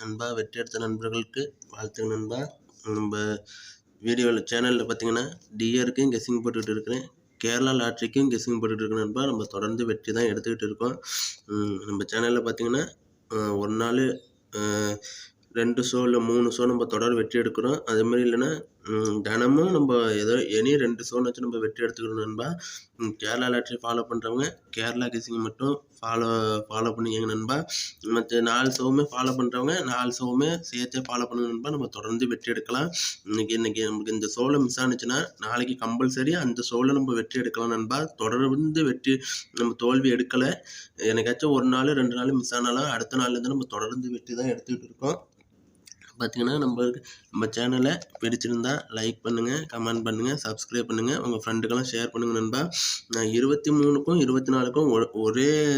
நண்பா வெற்றி எடுத்த நண்பர்களுக்கு வாழ்த்துங்க நண்பா. நம்ம வீடியோவில் சேனலில் பார்த்தீங்கன்னா டிஆருக்கும் கெஸ்ஸிங் போட்டுக்கிட்டு இருக்கிறேன். கேரளா லாட்ரிக்கும் கெஸ்ஸிங் போட்டுக்கிட்டு இருக்கேன் நண்பா. நம்ம தொடர்ந்து வெற்றி தான் எடுத்துக்கிட்டு இருக்கோம். நம்ம சேனலில் பார்த்தீங்கன்னா ஒரு நாள் ரெண்டு ஷோ இல்லை மூணு ஷோ நம்ம தொடர் வெற்றி எடுக்கிறோம். அதேமாதிரி இல்லைன்னா தினமும் நம்ம ஏதோ எனி ரெண்டு ஷோன்னு வச்சு நம்ம வெற்றி எடுத்துக்கணும் நண்பா. கேரளா லாட்ரி ஃபாலோ பண்ணுறவங்க கேரளா கிசிங் மட்டும் ஃபாலோ ஃபாலோ பண்ணிக்கங்க நண்பா. மற்ற நாலு சோவுமே ஃபாலோ பண்ணுறவங்க நாலு சோவுமே சேர்த்தே ஃபாலோ பண்ணுங்க நண்பா. நம்ம தொடர்ந்து வெற்றி எடுக்கலாம். இன்னைக்கு இன்னைக்கு நமக்கு இந்த ஷோவில் மிஸ் ஆனிச்சுன்னா நாளைக்கு கம்பல்சரி அந்த ஷோவில் நம்ம வெற்றி எடுக்கலாம் நண்பா. தொடர்ந்து வெற்றி நம்ம தோல்வி எடுக்கலை. எனக்காச்சும் ஒரு நாள் ரெண்டு நாள் மிஸ் ஆனாலும் அடுத்த நாள்லேருந்து நம்ம தொடர்ந்து வெற்றி தான் எடுத்துக்கிட்டு இருக்கோம். பார்த்தீங்கன்னா நம்ம நம்ம சேனலை பிடிச்சிருந்தா லைக் பண்ணுங்கள் கமெண்ட் பண்ணுங்கள் சப்ஸ்கிரைப் பண்ணுங்கள் உங்கள் ஃப்ரெண்டுக்கெல்லாம் ஷேர் பண்ணுங்கள் நண்பா. நான் இருபத்தி மூணுக்கும் இருபத்தி நாலுக்கும் ஒ- ஒரே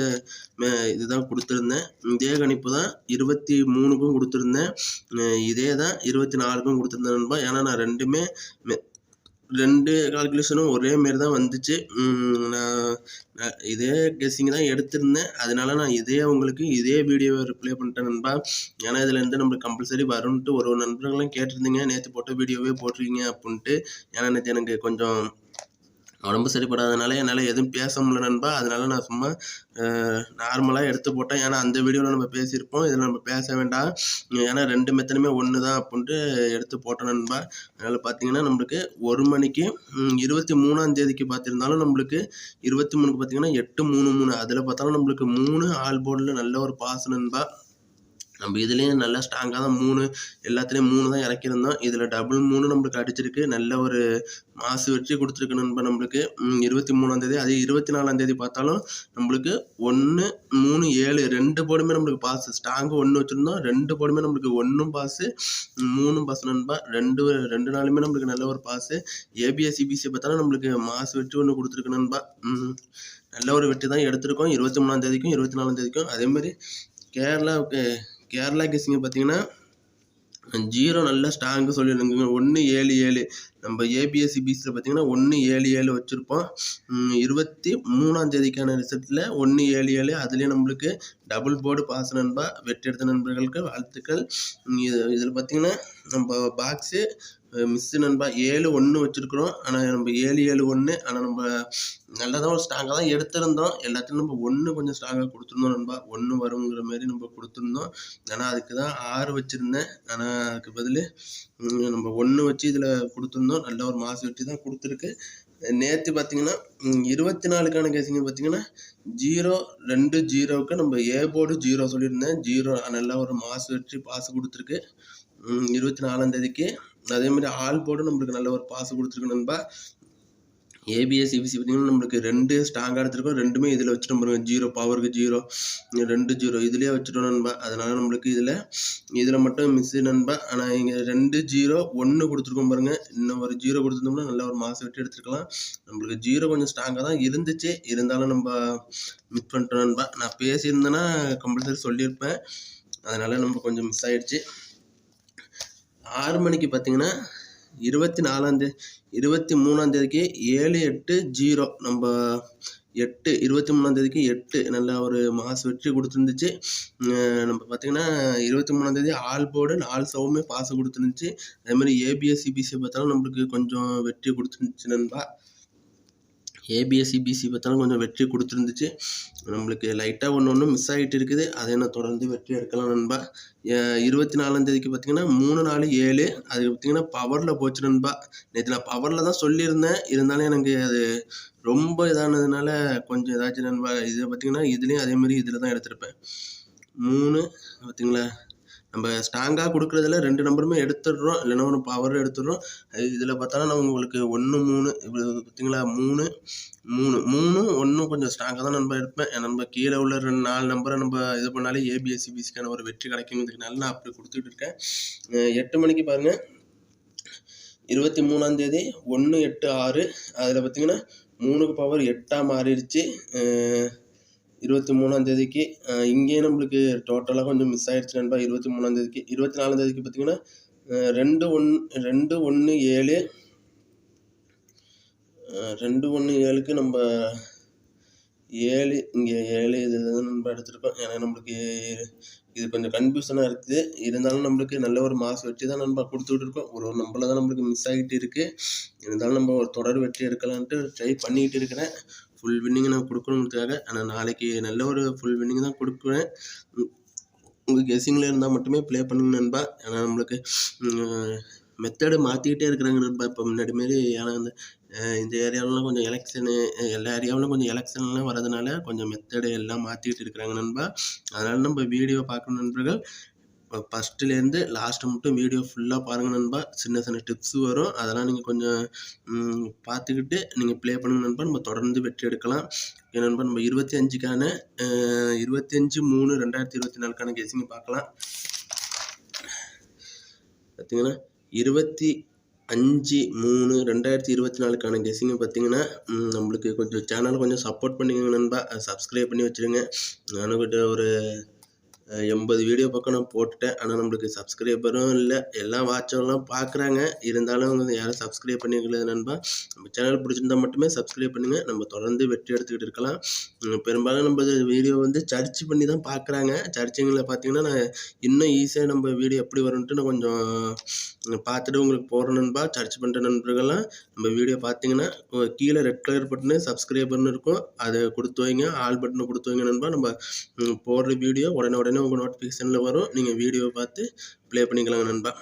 மே- இதுதான் கொடுத்துருந்தேன். இதே கணிப்பு தான் இருபத்தி மூணுக்கும் கொடுத்துருந்தேன். இதே தான் இருபத்தி நாலுக்கும் கொடுத்துருந்தேன் நண்பா. ஏன்னா நான் ரெண்டுமே மெ- ரெண்டு கால்குலேஷனும் ஒரே மாரி தான் வந்துச்சு நான் நான் இதே கெஸ்ஸிங் தான் எடுத்திருந்தேன். அதனால நான் இதே உங்களுக்கு இதே வீடியோவை ரிப்ளை பண்ணிட்டேன் நண்பா. ஏன்னா இதில் இருந்து நம்மளுக்கு கம்பல்சரி வரும்ன்ட்டு ஒரு ஒரு நண்பர்களும் கேட்டிருந்தீங்க. நேற்று போட்ட வீடியோவே போட்டிருக்கீங்க அப்படின்ட்டு. ஏன்னா நேற்று எனக்கு கொஞ்சம் உடம்பு சரிப்படாதனால என்னால் எதுவும் பேச முடியல நண்பா. அதனால நான் சும்மா நார்மலாக எடுத்து போட்டேன். ஏன்னா அந்த வீடியோவில் நம்ம பேசியிருப்போம். இதில் நம்ம பேச வேண்டாம். ஏன்னா ரெண்டு மெத்தனுமே ஒன்று தான் அப்படின்ட்டு எடுத்து போட்டேன் நண்பா. அதனால் பார்த்தீங்கன்னா நம்மளுக்கு ஒரு மணிக்கு இருபத்தி மூணாம் தேதிக்கு பார்த்துருந்தாலும் நம்மளுக்கு இருபத்தி மூணுக்கு பார்த்தீங்கன்னா எட்டு மூணு மூணு. அதில் பார்த்தாலும் நம்மளுக்கு மூணு ஆல் போர்டில் நல்ல ஒரு பாஸ் நண்பா. நம்ம இதுலேயும் நல்லா ஸ்ட்ராங்காக தான் மூணு எல்லாத்துலேயும் மூணு தான் இறக்கியிருந்தோம். இதில் டபுள் மூணு நம்மளுக்கு அடிச்சிருக்கு. நல்ல ஒரு மாசு வெற்றி கொடுத்துருக்கு நண்பா நம்மளுக்கு. இருபத்தி மூணாந்தேதி அதே இருபத்தி நாலாந்தேதி பார்த்தாலும் நம்மளுக்கு ஒன்று மூணு ஏழு ரெண்டு போடுமே நம்மளுக்கு பாஸ் ஸ்ட்ராங்கு ஒன்று வச்சுருந்தோம். ரெண்டு போடுமே நம்மளுக்கு ஒன்றும் பாஸு மூணும் பாஸ் நண்பா. ரெண்டு ரெண்டு நாளுமே நம்மளுக்கு நல்ல ஒரு பாஸு ஏபிஎஸ் சிபிசி பார்த்தாலும் நம்மளுக்கு மாசு வெற்றி ஒன்று கொடுத்துருக்கு நண்பா. நல்ல ஒரு வெற்றி தான் எடுத்திருக்கோம். இருபத்தி மூணாந்தேதிக்கும் இருபத்தி நாலாம் தேதிக்கும். கேரளாவுக்கு கேரளா கேசிங்க பார்த்தீங்கன்னா ஜீரோ நல்லா ஸ்ட்ராங்கு சொல்லியிருந்தாங்க. ஒன்று ஏழு ஏழு. நம்ம ஏபிஎஸ்சி பிசியில் பார்த்தீங்கன்னா ஒன்று ஏழு ஏழு வச்சுருப்போம். இருபத்தி மூணாம் தேதிக்கான ரிசல்ட்டில் ஒன்று ஏழு ஏழு. அதுலேயும் நம்மளுக்கு டபுள் போர்டு பாஸ் நண்பா வெற்றி எடுத்த நண்பர்களுக்கு வாழ்த்துக்கள். இது இதில் பார்த்தீங்கன்னா நம்ம பாக்ஸு மிஸ்ஸு நண்பா ஏழு ஒன்று வச்சுருக்குறோம். ஆனால் நம்ம ஏழு ஏழு ஒன்று ஆனால் நம்ம நல்லா தான் ஒரு ஸ்ட்ராங்காக தான் எடுத்திருந்தோம். எல்லாத்தையும் நம்ம ஒன்று கொஞ்சம் ஸ்ட்ராங்காக கொடுத்துருந்தோம் நண்பா. ஒன்று வருங்கிற மாதிரி நம்ம கொடுத்துருந்தோம். ஆனால் அதுக்கு தான் ஆறு வச்சுருந்தேன். ஆனால் அதுக்கு பதில் நம்ம ஒன்று வச்சு இதில் கொடுத்துருந்தோம். நல்ல ஒரு மாசு வெட்டி தான் கொடுத்துருக்கு. நேற்று பார்த்தீங்கன்னா இருபத்தி நாலுக்கான கேசிங்க பார்த்தீங்கன்னா ஜீரோ ரெண்டு ஜீரோவுக்கு நம்ம ஏ போர்டு ஜீரோ சொல்லியிருந்தேன். ஜீரோ நல்லா ஒரு மாசு வெற்றி பாஸ் கொடுத்துருக்கு. இருபத்தி நாலாம் தேதிக்கு. அதே மாதிரி ஆல் போர்டும் நம்மளுக்கு நல்ல ஒரு பாஸ் கொடுத்துருக்கு நண்பா. ஏபிஎஸ் சிபிசி பார்த்தீங்கன்னா நம்மளுக்கு ரெண்டு ஸ்ட்ராங்காக எடுத்துருக்கோம். ரெண்டுமே இதில் வச்சுட்டோம் பாருங்க. ஜீரோ பவருக்கு ஜீரோ ரெண்டு ஜீரோ இதுலேயே வச்சுட்டோம் நண்பா. அதனால் நம்மளுக்கு இதில் இதில் மட்டும் மிஸ் நண்பா. ஆனால் இங்கே ரெண்டு ஜீரோ ஒன்று கொடுத்துருக்கோம் பாருங்கள் இன்னும் ஒரு ஜீரோ கொடுத்துருந்தோம்னா நல்ல ஒரு மாதம் வெட்டி எடுத்துருக்கலாம். நம்மளுக்கு ஜீரோ கொஞ்சம் ஸ்ட்ராங்காக தான் இருந்துச்சு. இருந்தாலும் நம்ம மிஸ் பண்ணிட்டோம் நண்பா. நான் பேசியிருந்தேன்னா கம்பல்சரி சொல்லியிருப்பேன். அதனால் நம்ம கொஞ்சம் மிஸ் ஆகிடுச்சு ஆறு மணிக்கு பார்த்தீங்கன்னா இருபத்தி நாலாந்தேதி இருபத்தி மூணாந்தேதிக்கு ஏழு எட்டு ஜீரோ. நம்ம எட்டு இருபத்தி மூணாந்தேதிக்கு எட்டு நல்லா ஒரு மாசு வெற்றி கொடுத்துருந்துச்சு. நம்ம பார்த்தீங்கன்னா இருபத்தி மூணாந்தேதி ஆல் போர்டு நாலு சவுமே பாஸ் கொடுத்துருந்துச்சு. அதே மாதிரி ஏபிஎஸ் பார்த்தாலும் நம்மளுக்கு கொஞ்சம் வெற்றி கொடுத்துருந்துச்சு நண்பா. ஏபிஎஸ்சி பிசி பார்த்தாலும் கொஞ்சம் வெற்றி கொடுத்துருந்துச்சு. நம்மளுக்கு லைட்டாக ஒன்று ஒன்று மிஸ் ஆகிட்டு இருக்குது. அதை நான் தொடர்ந்து வெற்றி எடுக்கலாம் நண்பா. இருபத்தி நாலாம் தேதிக்கு பார்த்தீங்கன்னா மூணு நாலு ஏழு. அது பார்த்தீங்கன்னா பவரில் போச்சு நண்பா. நேற்று நான் பவரில் தான் சொல்லியிருந்தேன். இருந்தாலும் எனக்கு அது ரொம்ப இதானதுனால கொஞ்சம் ஏதாச்சும் நண்பா இது பார்த்தீங்கன்னா இதுலேயும் அதே மாதிரி இதில் தான் எடுத்திருப்பேன். மூணு பார்த்தீங்களா? நம்ம ஸ்ட்ராங்காக கொடுக்குறதுல ரெண்டு நம்பருமே எடுத்துடுறோம். இல்லைன்னா ஒரு பவர் எடுத்துடுறோம். இதில் பார்த்தாலும் நான் உங்களுக்கு ஒன்று மூணு இப்படி பார்த்தீங்களா? மூணு மூணு மூணும் ஒன்றும் கொஞ்சம் ஸ்ட்ராங்காக தான் நம்ம எடுப்பேன் நம்ம கீழே உள்ள ரெண்டு நாலு நம்பரை நம்ம இது பண்ணாலே ஏபிஎஸ்சி பிசிக்கான ஒரு வெற்றி கிடைக்குங்கிறதுனால நான் அப்படி கொடுத்துட்டு இருக்கேன். எட்டு மணிக்கு பாருங்கள் இருபத்தி மூணாம் தேதி ஒன்று எட்டு ஆறு. அதில் பார்த்தீங்கன்னா மூணுக்கு பவர் எட்டாக மாறிடுச்சு. இருபத்தி மூணாந்தேதிக்கு இங்கேயே நம்மளுக்கு டோட்டலாக கொஞ்சம் மிஸ் ஆகிடுச்சு நண்பா. இருபத்தி மூணாந்தேதிக்கு இருபத்தி நாலாந்தேதிக்கு பார்த்தீங்கன்னா ரெண்டு ஒன் ரெண்டு ஒன்று ஏழு ரெண்டு ஒன்று ஏழுக்கு நம்ம ஏழு இங்கே ஏழு இதில் தான் நம்ம எடுத்திருக்கோம். ஏன்னா நம்மளுக்கு இது கொஞ்சம் கன்ஃபியூஷனாக இருக்குது. இருந்தாலும் நம்மளுக்கு நல்ல ஒரு மாஸ் வெற்றி தான் நம்ம கொடுத்துட்டு இருக்கோம் ஒரு ஒரு நம்பரில் தான் நம்மளுக்கு மிஸ் ஆகிட்டு இருக்குது இருந்தாலும் நம்ம ஒரு தொடர் வெற்றி எடுக்கலான்ட்டு ட்ரை பண்ணிக்கிட்டு இருக்கிறேன். ஃபுல் வின்னிங் நான் கொடுக்கணுங்கிறதுக்காக ஆனால் நாளைக்கு நல்ல ஒரு ஃபுல் வின்னிங் தான் கொடுக்குறேன். உங்கள் கெஸ்ஸிங்கில் இருந்தால் மட்டுமே ப்ளே பண்ணுங்க நண்பா. ஏன்னா நம்மளுக்கு மெத்தடு மாற்றிக்கிட்டே இருக்கிறாங்க நண்பா. இப்போ முன்னாடி மாரி ஏன்னா இந்த இந்த ஏரியாவிலலாம் கொஞ்சம் எலெக்ஷனு எல்லா ஏரியாவிலும் கொஞ்சம் எலெக்ஷன்லாம் வரதுனால கொஞ்சம் மெத்தடு எல்லாம் மாற்றிக்கிட்டு இருக்கிறாங்க நண்பா. அதனால் நம்ம வீடியோ பார்க்கணும் நண்பர்கள். ஃபஸ்ட்டுலேருந்து லாஸ்ட்டு மட்டும் வீடியோ ஃபுல்லாக பாருங்கள் நண்பா. சின்ன சின்ன டிப்ஸ் வரும். அதெல்லாம் நீங்கள் கொஞ்சம் பார்த்துக்கிட்டு நீங்கள் ப்ளே பண்ணுங்க நண்பா. நம்ம தொடர்ந்து வெற்றி எடுக்கலாம். ஓகே நண்பா நம்ம இருபத்தி அஞ்சுக்கான இருபத்தி அஞ்சு மூணு ரெண்டாயிரத்தி இருபத்தி நாலுக்கான கேசிங்க பார்க்கலாம். பார்த்தீங்கன்னா இருபத்தி அஞ்சு மூணு ரெண்டாயிரத்தி இருபத்தி நாலுக்கான கெஸிங்க பார்த்தீங்கன்னா நம்மளுக்கு கொஞ்சம் சேனல் கொஞ்சம் சப்போர்ட் பண்ணிக்கோங்க நண்பா. சப்ஸ்கிரைப் பண்ணி வச்சுருங்க. நானும் கிட்ட ஒரு எண்பது வீடியோ பக்கம் நான் போட்டுட்டேன். ஆனால் நம்மளுக்கு சப்ஸ்கிரைபரும் இல்லை. எல்லாம் வாட்சர்லாம் பார்க்குறாங்க இருந்தாலும் அவங்க யாரும் சப்ஸ்கிரைப் பண்ணிக்கல நண்பா. நம்ம சேனல் பிடிச்சிருந்தா மட்டுமே சப்ஸ்கிரைப் பண்ணுங்கள் நம்ம தொடர்ந்து வெற்றி எடுத்துக்கிட்டு இருக்கலாம். பெரும்பாலும் நம்ம வீடியோ வந்து சர்ச் பண்ணி தான் பார்க்குறாங்க சர்ச்சிங்கில் பார்த்தீங்கன்னா நான் இன்னும் ஈஸியாக நம்ம வீடியோ எப்படி வரும்ன்ட்டு நான் கொஞ்சம் பார்த்துட்டு உங்களுக்கு போகிற நண்பா. சர்ச் பண்ணுற நண்பர்கள்லாம் நம்ம வீடியோ பார்த்தீங்கன்னா கீழே ரெட் கலர் பட்டனு சப்ஸ்கிரைபர்னு இருக்கும். அதை கொடுத்து வைங்க. ஆல் பட்டனை கொடுத்து வைங்க நண்பா. நம்ம போடுற வீடியோ உடனே உடனே உங்கள் நோட்டிஃபிகேஷனில் வரும். நீங்கள் வீடியோவை பார்த்து ப்ளே பண்ணிக்கலாங்க நண்பா.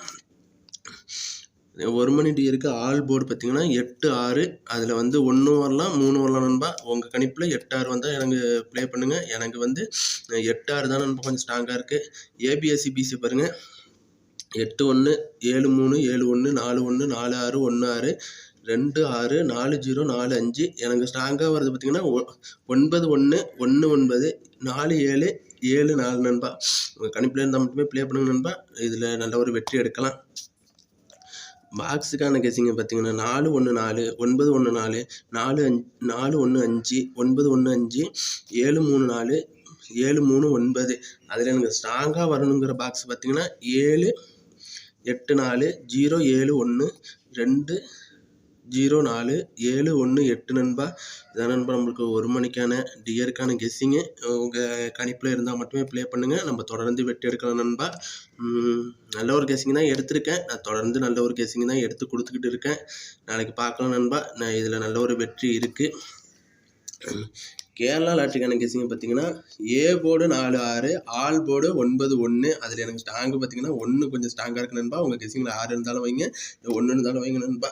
ஒரு மணி டியருக்கு ஆல் போர்டு பார்த்தீங்கன்னா எட்டு ஆறு. அதில் வந்து ஒன்று வரலாம் மூணு வரலாம் நண்பா. உங்கள் கணிப்பில் எட்டு ஆறு வந்தால் எனக்கு ப்ளே பண்ணுங்கள் எனக்கு வந்து எட்டு ஆறு தான் நண்பா. கொஞ்சம் ஸ்ட்ராங்காக இருக்குது ஏபிஎஸ்சி பிசி பாருங்கள் எட்டு ஒன்று ஏழு மூணு ஏழு ஒன்று நாலு ஒன்று நாலு ஆறு ஒன்று ஆறு ரெண்டு ஆறு நாலு ஜீரோ நாலு அஞ்சு. எனக்கு ஸ்ட்ராங்காக வருது பார்த்தீங்கன்னா ஒ- ஒன்பது ஒன்று ஒன்று ஒன்பது நாலு ஏழு ஏழு நாலு நண்பா. உங்கள் கணிப்பில் இருந்தால் மட்டுமே ப்ளே பண்ணுங்க நண்பா. இதில் நல்ல ஒரு வெற்றி எடுக்கலாம். பாக்ஸுக்கான கெஸிங்க பார்த்தீங்கன்னா நாலு ஒன்று நாலு ஒன்பது ஒன்று நாலு நாலு அஞ்சு நாலு ஒன்று அஞ்சு ஒன்பது ஒன்று அஞ்சு ஏழு மூணு நாலு ஏழு மூணு ஒன்பது. அதில் எனக்கு ஸ்ட்ராங்காக வரணுங்கிற பாக்ஸ் பார்த்தீங்கன்னா ஏழு எட்டு நாலு ஜீரோ ஏழு ஒன்று ரெண்டு ஜீரோ நாலு ஏழு ஒன்று எட்டு நண்பா. இதான் நண்பா நம்மளுக்கு ஒரு மணிக்கான டியருக்கான கெஸ்ஸிங்கு உங்கள் கணிப்பில் இருந்தால் மட்டுமே ப்ளே பண்ணுங்கள் நம்ம தொடர்ந்து வெட்டி எடுக்கலாம் நண்பா. நல்ல ஒரு கெஸ்ஸிங் தான் எடுத்திருக்கேன். நான் தொடர்ந்து நல்ல ஒரு கெஸ்ஸிங் தான் எடுத்து கொடுத்துக்கிட்டு இருக்கேன். நாளைக்கு பார்க்கலாம் நண்பா. நான் இதில் நல்ல ஒரு வெற்றி இருக்குது கேரளா லாட்ரிக்கான கெஸ்ஸிங் பார்த்தீங்கன்னா ஏ போர்டு நாலு ஆறு ஆல் போர்டு ஒன்பது ஒன்று அதில் எனக்கு ஸ்ட்ராங்கு பார்த்தீங்கன்னா ஒன்று கொஞ்சம் ஸ்ட்ராங்காக இருக்கு நண்பா. உங்கள் கெஸ்ஸிங்கில் ஆறு இருந்தாலும் வைங்க. ஒன்று இருந்தாலும் வைங்க நண்பா.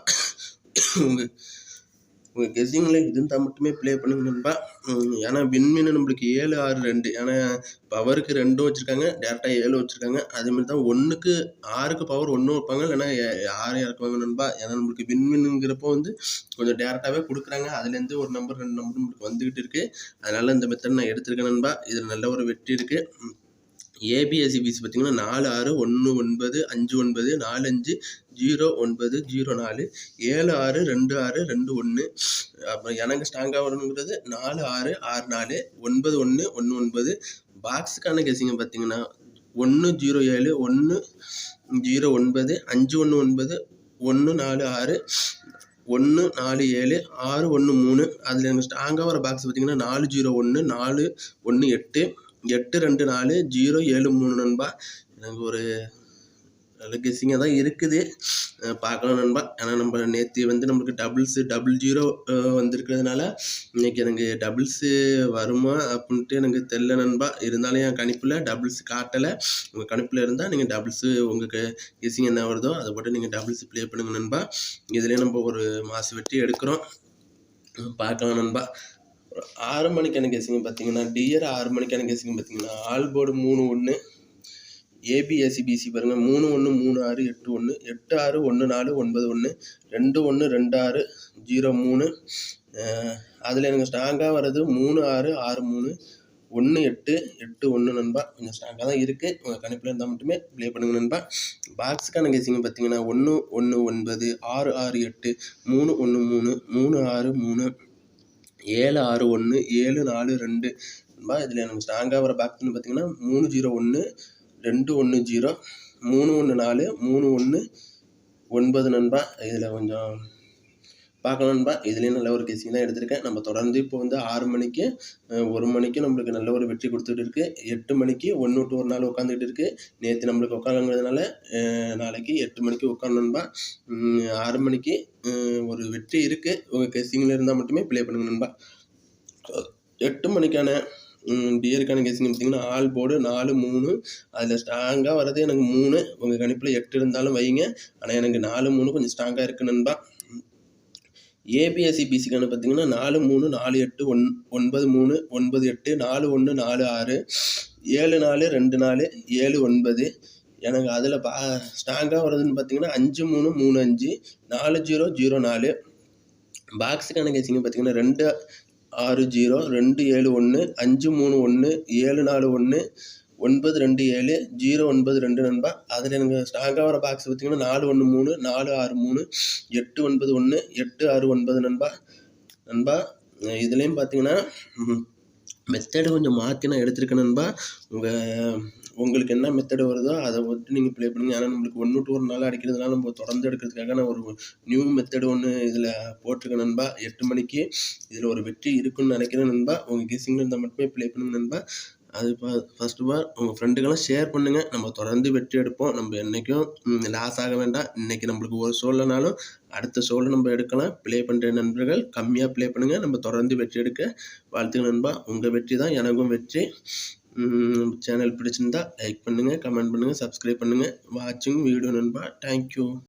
உங்கள் உங்கள் கெஸ்ஸிங்கில் இது இருந்தால் மட்டுமே ப்ளே பண்ணுங்க நண்பா. ஏன்னா விண்மீன் நம்மளுக்கு ஏழு ஆறு ரெண்டு. ஏன்னா பவருக்கு ரெண்டும் வச்சுருக்காங்க. டேரெக்டாக ஏழு வச்சுருக்காங்க. அதேமாதிரி தான் ஒன்றுக்கு ஆறுக்கு பவர் ஒன்றும் வைப்பாங்க. இல்லைன்னா ஆறு இறக்குவாங்க நண்பா. ஏன்னா நம்மளுக்கு விண்மீனுங்கிறப்போ வந்து கொஞ்சம் டேரெக்டாகவே கொடுக்குறாங்க. அதுலேருந்து ஒரு நம்பர் ரெண்டு நம்பர் நம்மளுக்கு வந்துக்கிட்டு இருக்குது அதனால் இந்த மெத்தட் நான் எடுத்திருக்கேன் நண்பா. இதில் நல்ல ஒரு வெற்றி இருக்குது ஏபிஎஸ்சி ஃபீஸ் பார்த்தீங்கன்னா நாலு ஆறு ஒன்று ஒன்பது அஞ்சு ஒன்பது நாலு அஞ்சு ஜீரோ ஒன்பது ஜீரோ நாலு. ஏழு ஆறு ரெண்டு ஆறு ரெண்டு ஒன்று அப்புறம் எனக்கு ஸ்ட்ராங்காக வரணுங்கிறது நாலு ஆறு ஆறு நாலு ஒன்பது ஒன்று ஒன்று ஒன்பது. பாக்ஸுக்கான கேசிங்க பார்த்தீங்கன்னா ஒன்று ஜீரோ ஏழு ஒன்று ஜீரோ ஒன்பது அஞ்சு ஒன்று ஒன்பது ஒன்று நாலு ஆறு ஒன்று நாலு ஏழு ஆறு ஒன்று மூணு. அதில் எனக்கு ஸ்ட்ராங்காக வர பாக்ஸ் பார்த்தீங்கன்னா நாலு ஜீரோ ஒன்று நாலு ஒன்று எட்டு எட்டு ரெண்டு நாலு ஜீரோ ஏழு மூணு நண்பா. எனக்கு ஒரு நல்ல கெஸ்ஸிங்காக தான் இருக்குது. பார்க்கலாம் நண்பா. ஏன்னா நம்ம நேற்று வந்து நம்மளுக்கு டபுள்ஸு டபுள் ஜீரோ வந்திருக்கிறதுனால இன்னைக்கு எனக்கு டபுள்ஸு வருமா அப்படின்ட்டு எனக்கு தெரில நண்பா. இருந்தாலும் என் கணிப்பில் டபுள்ஸ் காட்டலை. உங்கள் கணிப்பில் இருந்தால் நீங்கள் டபுள்ஸு உங்களுக்கு கெஸ்ஸிங் என்ன வருதோ அதை போட்டு நீங்கள் டபுள்ஸ் ப்ளே பண்ணுங்கள் நண்பா. இதுலேயே நம்ம ஒரு மாசு வெட்டி எடுக்கிறோம். பார்க்கலாம் நண்பா. ஆறு மணிக்கான கெஸ்ஸிங் பார்த்தீங்கன்னா டியர் ஆறு மணிக்கான கெஸ்ஸிங் பார்த்தீங்கன்னா ஆல் போர்டு மூணு ஒன்று ஏபிஎஸ்சிபிசி பாருங்கள் மூணு ஒன்று மூணு ஆறு எட்டு ஒன்று எட்டு ஆறு ஒன்று நாலு ஒன்பது ஒன்று ரெண்டு ஒன்று ரெண்டு ஆறு ஜீரோ மூணு. அதில் எனக்கு ஸ்ட்ராங்காக வர்றது மூணு ஆறு ஆறு மூணு ஒன்று எட்டு எட்டு ஒன்று நண்பா. கொஞ்சம் ஸ்ட்ராங்காக தான் இருக்குது உங்கள் கணிப்பில் இருந்தால் மட்டுமே ப்ளே பண்ணுங்கள் நண்பா. பாக்ஸுக்கான கெஸிங்க பார்த்தீங்கன்னா ஒன்று ஒன்று ஒன்பது ஆறு ஆறு எட்டு மூணு ஒன்று மூணு மூணு ஆறு மூணு. ஏழு ஆறு ஒன்று ஏழு நாலு ரெண்டு. நண்பா இதில் எனக்கு ஸ்ட்ராங்காக வர பேக்னு பார்த்தீங்கன்னா மூணு ஜீரோ ஒன்று ரெண்டு ஒன்று ஜீரோ மூணு ஒன்று நாலு மூணு ஒன்று ஒன்பது நண்பா. இதில் கொஞ்சம் பார்க்கலாம் இதுலேயும் நல்ல ஒரு கெஸிங் தான் எடுத்திருக்கேன். நம்ம தொடர்ந்து இப்போ வந்து ஆறு மணிக்கு ஒரு மணிக்கு நம்மளுக்கு நல்ல ஒரு வெற்றி கொடுத்துட்டு இருக்கு. எட்டு மணிக்கு ஒன்று விட்டு ஒரு நாள் உட்காந்துட்டு இருக்கு. நேற்று நம்மளுக்கு உட்காந்துங்கிறதுனால நாளைக்கு எட்டு மணிக்கு உட்காரணும்பா ஆறு மணிக்கு ஒரு வெற்றி இருக்குது உங்கள் கெஸிங்கில் இருந்தால் மட்டுமே ப்ளே பண்ணுங்க எட்டு மணிக்கான டியருக்கான கெஸிங் பார்த்தீங்கன்னா ஆல் போர்டு நாலு மூணு. அதில் ஸ்ட்ராங்காக வர்றது எனக்கு மூணு. உங்கள் கணிப்பில் எட்டு இருந்தாலும் வைங்க. ஆனால் எனக்கு நாலு மூணு கொஞ்சம் ஸ்ட்ராங்காக இருக்குன்னுபா ஏபிஎஸ்சி பிசிக்கான பார்த்தீங்கன்னா நாலு மூணு நாலு எட்டு ஒன் ஒன்பது மூணு ஒன்பது எட்டு நாலு ஒன்று நாலு ஆறு ஏழு நாலு ரெண்டு நாலு ஏழு ஒன்பது. எனக்கு அதில் பா ஸ்ட்ராங்காக வருதுன்னு பார்த்தீங்கன்னா அஞ்சு மூணு மூணு அஞ்சு நாலு ஜீரோ ஜீரோ நாலு. பாக்ஸுக்கான கேசிங்க பார்த்தீங்கன்னா ரெண்டு ஆறு ஜீரோ ரெண்டு ஏழு ஒன்று அஞ்சு மூணு ஒன்று ஏழு நாலு ஒன்று ஒன்பது ரெண்டு ஏழு ஜீரோ ஒன்பது ரெண்டு நண்பா. அதில் எனக்கு ஸ்ட்ராங்காக வர பாக்ஸ் பார்த்தீங்கன்னா நாலு ஒன்று மூணு நாலு ஆறு மூணு எட்டு ஒன்பது ஒன்று எட்டு ஆறு ஒன்பது நண்பா. நண்பா இதுலேயும் பார்த்தீங்கன்னா மெத்தடு கொஞ்சம் மாற்றி நான் எடுத்திருக்கேன் நண்பா. உங்கள் உங்களுக்கு என்ன மெத்தடு வருதோ அதை விட்டு நீங்கள் ப்ளே பண்ணுங்க. ஏன்னா நம்மளுக்கு ஒன்று டூ ஒரு நாள் அடிக்கிறதுனால நம்ம தொடர்ந்து எடுக்கிறதுக்காக நான் ஒரு நியூ மெத்தடு ஒன்று இதில் போட்டிருக்கேன் நண்பா. எட்டு மணிக்கு இதில் ஒரு வெற்றி இருக்குன்னு நினைக்கிறேன் நண்பா. உங்கள் கெஸிங்கில் இருந்தால் மட்டுமே ப்ளே பண்ணுங்க நண்பா. அது இப்போ ஃபஸ்ட் ஆஃப் ஆல் உங்கள் ஃப்ரெண்டுக்கெல்லாம் ஷேர் பண்ணுங்கள் நம்ம தொடர்ந்து வெற்றி எடுப்போம். நம்ம என்றைக்கும் லாஸ் ஆக வேண்டாம். இன்றைக்கி நம்மளுக்கு ஒரு ஷோலனாலும் அடுத்த ஷோவில் நம்ம எடுக்கலாம். ப்ளே பண்ணுற நண்பர்கள் கம்மியாக ப்ளே பண்ணுங்கள் நம்ம தொடர்ந்து வெற்றி எடுக்க வாழ்த்துக்கள் நண்பா. உங்கள் வெற்றி தான் எனக்கும் வெற்றி. சேனல் பிடிச்சிருந்தா லைக் பண்ணுங்கள் கமெண்ட் பண்ணுங்கள் சப்ஸ்கிரைப் பண்ணுங்கள் வாட்சிங் வீடியோ நண்பா. தேங்க்யூ